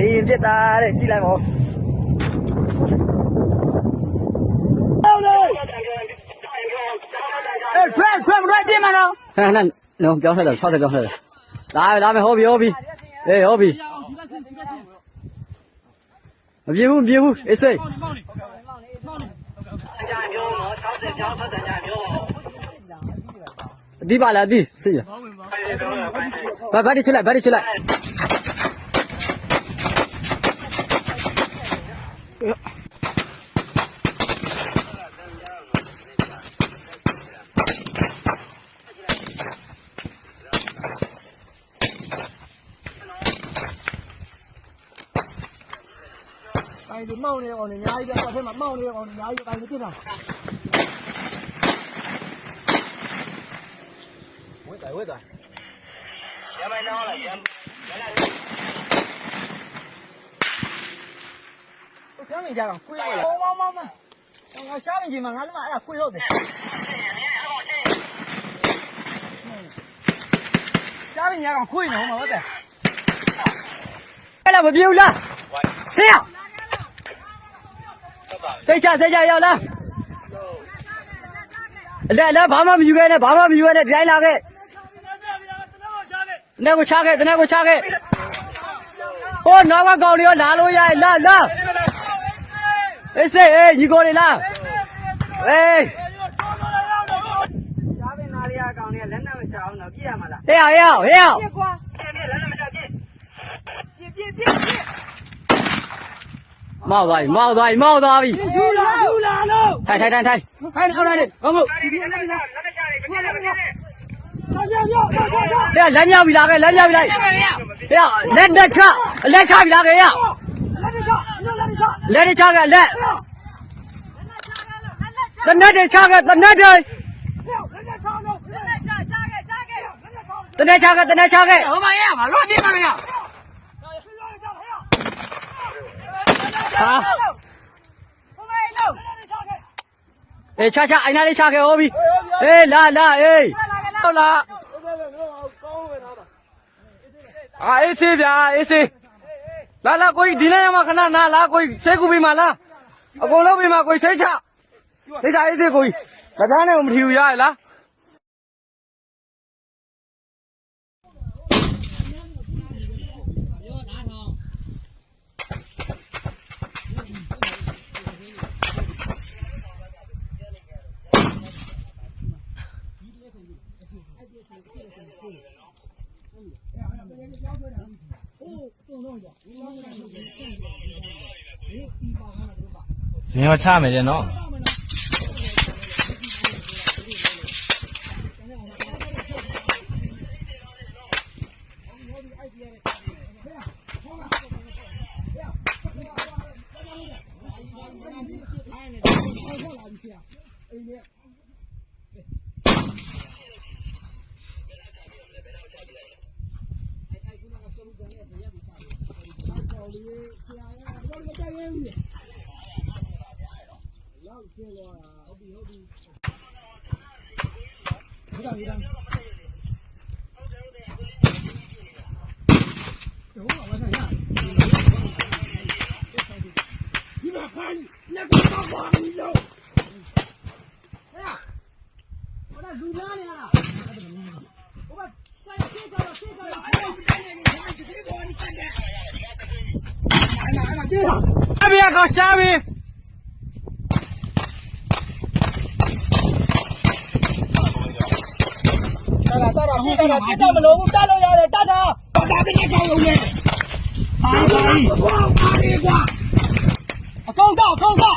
လေရင်ပြစ်တာတဲ့ကြည့်လိုက်ပါဦး 哎，快快不快点嘛喽！ ခဏခဏလုံးပြောင်းထွက်တယ်60ပြောင်းထွက်တယ်လာပြီလာပြီဟောပြီဟောပြီအေးဟောပြီမပြေဘူးမပြေဘူးအေးစိတ်အဒီပါလားအဒီစိတ်ရဘာဘာဒီချလိုက်ဘာဒီချလိုက် tay đến mau này còn nhai ra thêm mặt mau này còn nhai ra tay nữa kia nào. Quế tay quế tay giờ mày no là dạ tôi sáng mình già còn quy rồi. Mau mau mong mà ngày sáng mình gì mà ngắn mãi là quy rồi. Sáng mình già còn quy nữa mà có thể. Đây là một biêu ra. Here! စိတ်ချစိတ်ချရောက်လားအဲ့လည်းဘာမှမယူခဲ့နဲ့ဘာမှမယူခဲ့နဲ့ဒီတိုင်းလာခဲ့နေကိုချခဲ့တနေကိုချခဲ့ဟိုနောက်ကကောင်တွေရောလာလို့ရရလာလာအေးစေးအေးညီကိုတွေလာအေးကောင်တွေကလက်နဲ့မချအောင်တော့ပြရမှာလားဟဲ့ဟဲ့ဟဲ့ပြကွာပြပြလက်နဲ့မချပြပြပြပြ မောက်သွားပြီမောက်သွားပြီမောက်သွားပြီယူလာယူလာလို့ထိုင်ထိုင်ထိုင်ထိုင်ထိုင်အောက်လာနေဟုတ်မဟုတ်လက်လက်ညောက်ပြီလားခဲလက်ညောက်ပြီလားဟဲ့လက်လက်ချလက်ချပြီလားခဲရလက်ချကလက်တနက်တွေချခဲ့တနက်တွေတနက်ချခဲ့တနက်ချခဲ့ဟိုမရပါလောပြပါမရ ဟာเอ้ชะชะไอ้นั่นนี่ชะแกโอ้พี่เอ้ลาลาเอ้ဟုတ်လားအာအေးစေးဗျာအေးစေးလာလာကိုကြီးဒီနေ့ရမှာခဏနာလာကိုကြီးစိတ်ကူပြီးမှာလားအကုန်လုံးပြီးမှာကိုကြီးစိတ်ချစိတ်ချအေးစေးကိုကြီးဒါသားနဲ့မထီဘူးရလား 你要钱没的呢？ လောက်ရှင်းတော့ဟုတ်ပြီဟုတ်ပြီဟုတ်တယ်ဟုတ်တယ်ဟုတ်တယ်ဟုတ်တယ်ဒီမှာခိုင်းလက်ကတော့ဘာလို့လဲဟဲ့ဟောဒါဇူလာနေလား အမေကရှာပြီတာတာတာရှိတာပြတ်တာမလို့ဘူးတတ်လို့ရတယ်တတ်တာတတ်တာကနေကြောင်လုံးနဲ့အားပါကြီးအားကြီးကွာအကောင့်တော့အကောင့်တော့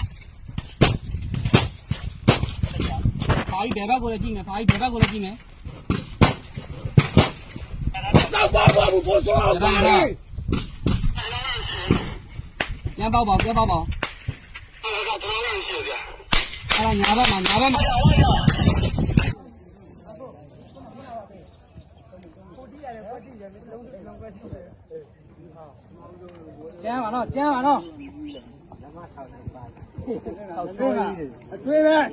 ဘာကြီးဘယ်ဘက်ကိုလဲကြည့်မယ်ဘာကြီးဘယ်ဘက်ကိုလဲကြည့်မယ် 老大，老大，杨宝宝，杨宝宝。这个是来，吧嘛，来吧嘛。今天晚上，今天晚上。好帅啊！对呗。